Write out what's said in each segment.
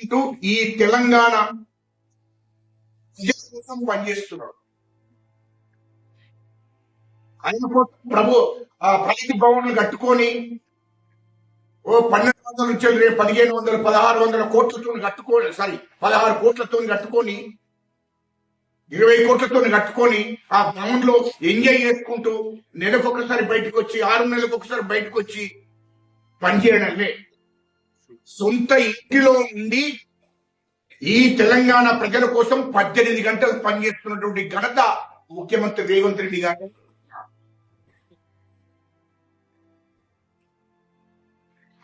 ఇటు ఈ తెలంగాణ కోసం పనిచేస్తున్నాడు. ఆయన కోసం ప్రభు ఆ ప్రగతి భవన్లు కట్టుకొని ఓ పన్నెండు వందల నుంచి రేపు పదిహేను వందల పదహారు వందల కోట్లతో కట్టుకొని సారీ పదహారు కోట్లతో కట్టుకొని ఇరవై కోట్లతో కట్టుకొని ఆ భవన్లో ఎంజాయ్ చేసుకుంటూ నెలకొకసారి బయటకు వచ్చి ఆరు నెలలకు ఒకసారి బయటకు వచ్చి పనిచేయడమే. సొంత ఇంటిలో ఉండి ఈ తెలంగాణ ప్రజల కోసం పద్దెనిమిది గంటలు పనిచేస్తున్నటువంటి ఘనత ముఖ్యమంత్రి రేవంత్ రెడ్డి గారు.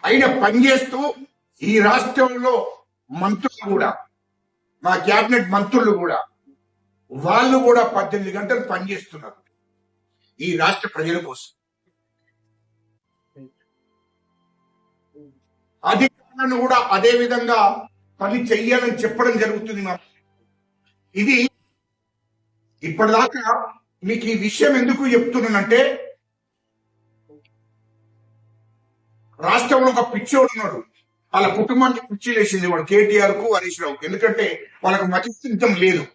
ఆయన పనిచేస్తూ ఈ రాష్ట్రంలో మంత్రులు కూడా మా క్యాబినెట్ మంత్రులు కూడా వాళ్ళు కూడా పద్దెనిమిది గంటలు పనిచేస్తున్నారు ఈ రాష్ట్ర ప్రజల కోసం. అధికారులను కూడా అదే విధంగా పని చెయ్యాలని చెప్పడం జరుగుతుంది మా ఇది ఇప్పటిదాకా మీకు ఈ విషయం ఎందుకు చెప్తున్నానంటే రాష్ట్రంలో ఒక పిచ్చోడు ఉన్నాడు. వాళ్ళ కుటుంబానికి పిచ్చి లేచింది వాడు కేటీఆర్కు హరీష్ రావుకు. ఎందుకంటే వాళ్ళకు మతిస్థితం లేదు.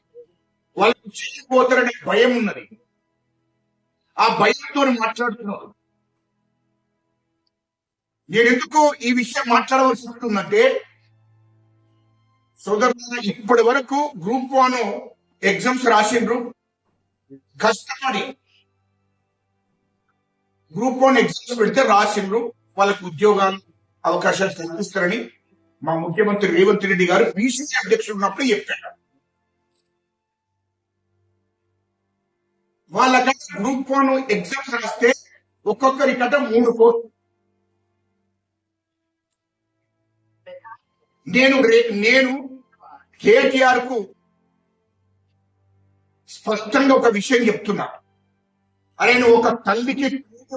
వాళ్ళకు చేయబోతారనే భయం ఉన్నది. ఆ భయంతో మాట్లాడుతున్నారు. నేను ఎందుకు ఈ విషయం మాట్లాడవలసి వస్తుందంటే సోదరుల ఇప్పటి వరకు గ్రూప్ వన్ ఎగ్జామ్స్ రాసిండ్రు. కష్టపడి గ్రూప్ వన్ ఎగ్జామ్స్ పెడితే రాసిండ్రు. వాళ్ళకు ఉద్యోగాలు అవకాశాలు కల్పిస్తారని మా ముఖ్యమంత్రి రేవంత్ రెడ్డి గారు బీసీసీ అధ్యక్షుడు ఉన్నప్పుడు చెప్పారు. వాళ్ళకంటే గ్రూప్ వన్ ఎగ్జామ్స్ రాస్తే ఒక్కొక్కరికంటే మూడు కోట్లు నేను రే- నేను కేటీఆర్కు స్పష్టంగా ఒక విషయం చెప్తున్నా. అరే నువ్వు ఒక తల్లికి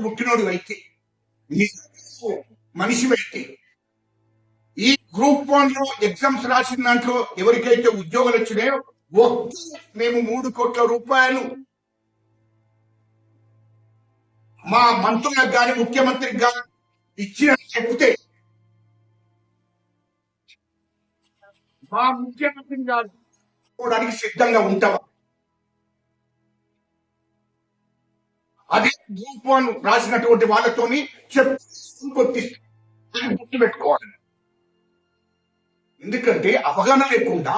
పుట్టినోడు అయితే మనిషి అయితే ఈ గ్రూప్ వన్లో ఎగ్జామ్స్ రాసిన దాంట్లో ఎవరికైతే ఉద్యోగాలు వచ్చినాయో ఒక్క మేము మూడు కోట్ల రూపాయలు మా మంత్రులకు కానీ ముఖ్యమంత్రికి కానీ ఇచ్చిన చెప్తే మా ముఖ్యమంత్రి గారు చూడడానికి సిద్ధంగా ఉంటావా? అదే గ్రూప్ వన్ రాసినటువంటి వాళ్ళతోని చెప్పి గుర్తు పెట్టుకోవాలి ఎందుకంటే అవగాహన లేకుండా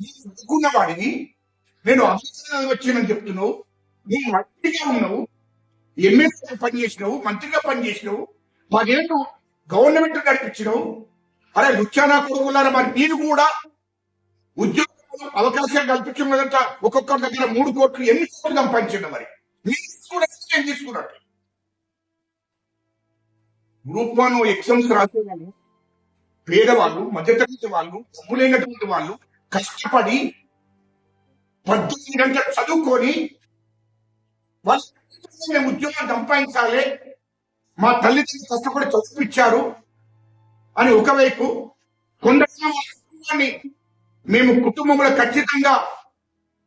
అనుకున్న వాడిని నేను అభివృద్ధి వచ్చానని చెప్తున్నావు నువ్వు మంత్రిగా ఉన్నావు ఎమ్మెల్యేగా పనిచేసినావు మంత్రిగా పనిచేసినావు పదేళ్ళు గవర్నమెంట్ నడిపించినావు అరే లుచ్చానా కొడుకులారా మరి మీరు కూడా ఉద్యోగం అవకాశాలు కల్పించుకున్నదంట. ఒక్కొక్కరి దగ్గర మూడు కోట్లు ఎన్ని కోట్లు సంపాదించండి మరి? మీరు తీసుకున్నట్టు తీసుకున్నట్టు. గ్రూప్ వన్ ఎగ్జామ్స్ రాసేవాళ్ళు పేదవాళ్ళు మధ్యతరగతి వాళ్ళు డబ్బులైనటువంటి వాళ్ళు కష్టపడి పద్దెనిమిది గంటలు చదువుకొని వాళ్ళు ఉద్యోగం సంపాదించాలి. మా తల్లిదండ్రులు కష్టపడి చదివించారు అని ఒకవైపు కొండని కుటుంబాన్ని మేము కుటుంబంలో ఖచ్చితంగా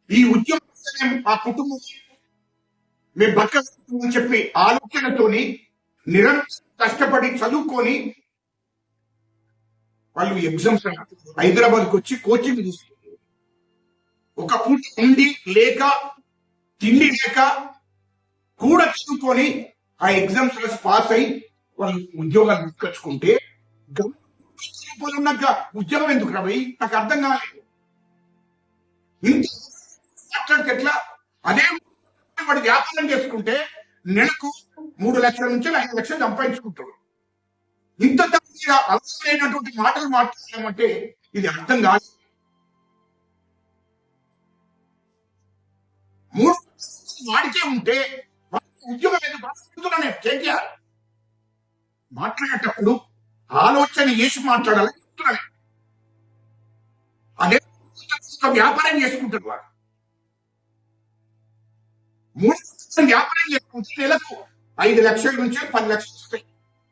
ఈ ఉద్యోగం ఆ కుటుంబం మేము బతకని చెప్పి ఆలోచనతోని నిరంతరం కష్టపడి చదువుకొని వాళ్ళు ఎగ్జామ్స్ హైదరాబాద్కి వచ్చి కోచింగ్ తీసుకుంటారు ఒక పూట ఉండి లేక తిండి లేక కూడా చదువుకొని ఆ ఎగ్జామ్స్ పాస్ అయి వాళ్ళు ఉద్యోగాలు తీసుకొచ్చుకుంటే ఉన్నాక ఉద్యోగం ఎందుకు రవి నాకు అర్థం కాలేదు. మాట్లాడితే ఎట్లా? అదే వాడు వ్యాపారం చేసుకుంటే నెలకు మూడు లక్షల నుంచి ఐదు లక్షలు సంపాదించుకుంటాడు. ఇంత తక్కువ అవసరమైనటువంటి మాటలు మాట్లాడమంటే ఇది అర్థం కాదు. మూడు వాడికే ఉంటే ఉద్యోగం ఎందుకు కేటీఆర్ మాట్లాడేటప్పుడు ఆలోచన చేసి మాట్లాడాలని చెప్తున్నాను అదే వ్యాపారం చేసుకుంటాడు వాడు. మూడు వ్యాపారం చేసుకుంటే నెలకు ఐదు లక్షల నుంచి పది లక్షలు వస్తాయి.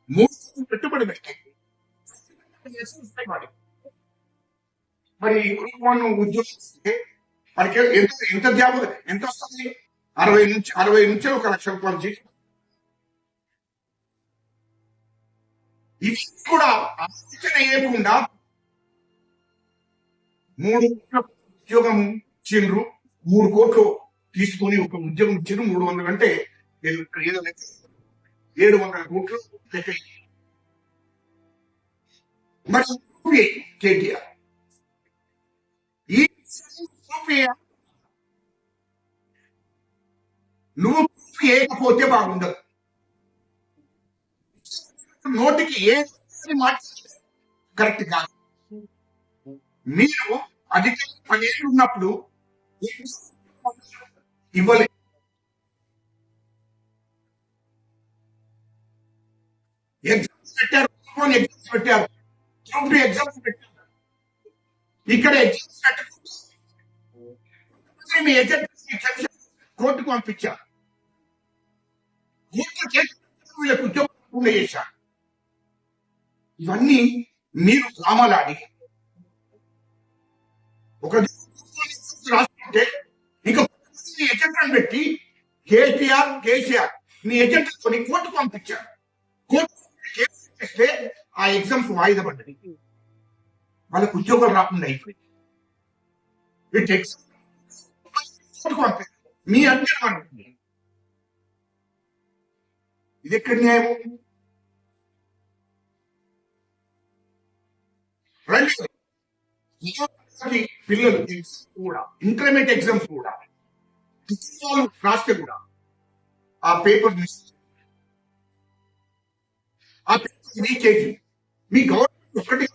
మూడు పెట్టుబడి పెట్టాయి మరి గ్రూప్ వన్ ఉద్యోగం మనకి ఎంత ఎంత జాబ్ ఎంత వస్తుంది? అరవై నుంచి అరవై నుంచి ఒక లక్ష రూపాయలు జీతం. ఇది కూడా ఆలోచన వేయకుండా మూడు కోట్ల ఉద్యోగం ఇచ్చిండ్రు మూడు కోట్లు తీసుకొని ఒక ఉద్యోగం ఇచ్చిండ్రు మూడు వందలు అంటే ఏదో ఏడు వందల కోట్లు లెక్క మరి కేటీఆర్. ఈ నువ్వు చూపి వేయకపోతే బాగుండదు. నోటికి ఏ మాట కరెక్ట్ కాదు. మీరు అధిక పదేళ్ళు ఉన్నప్పుడు ఇవ్వలేదు. ఎగ్జామ్స్ పెట్టారు ఎగ్జామ్స్ పెట్టారు. గ్రూప్ ఎగ్జామ్స్ పెట్టారు. ఇక్కడ ఎగ్జామ్స్ పెట్టకుండా మీ ఏజెంట్ కోర్టుకు పంపించారు. కోర్టు చేసి వీళ్ళకు ఉద్యోగం చేశారు. ఇవన్నీ మీరు డ్రామాలాడి ఒక రాసుకుంటే ఇంకా నీ పెట్టి కేటీఆర్ కేసీఆర్ మీ ఎజెంట్ కొని కోర్టుకు పంపించారు. కోర్టు చేస్తే ఆ ఎగ్జామ్స్ వాయిదా పడ్డది. వాళ్ళకు ఉద్యోగాలు రాకుండా అయిపోయింది ఇట్ ఎగ్జామ్ కోర్టుకు పంపారు మీ అంటే ఇది ఎక్కడ న్యాయము? రండి పిల్లలు కూడా ఇంక్రిమెంట్ ఎగ్జామ్స్ కూడా రాస్తే కూడా ఆ పేపర్ మిస్ ఆ పేపర్ లీకేజ్ మీ గవర్నమెంట్ ఒకటి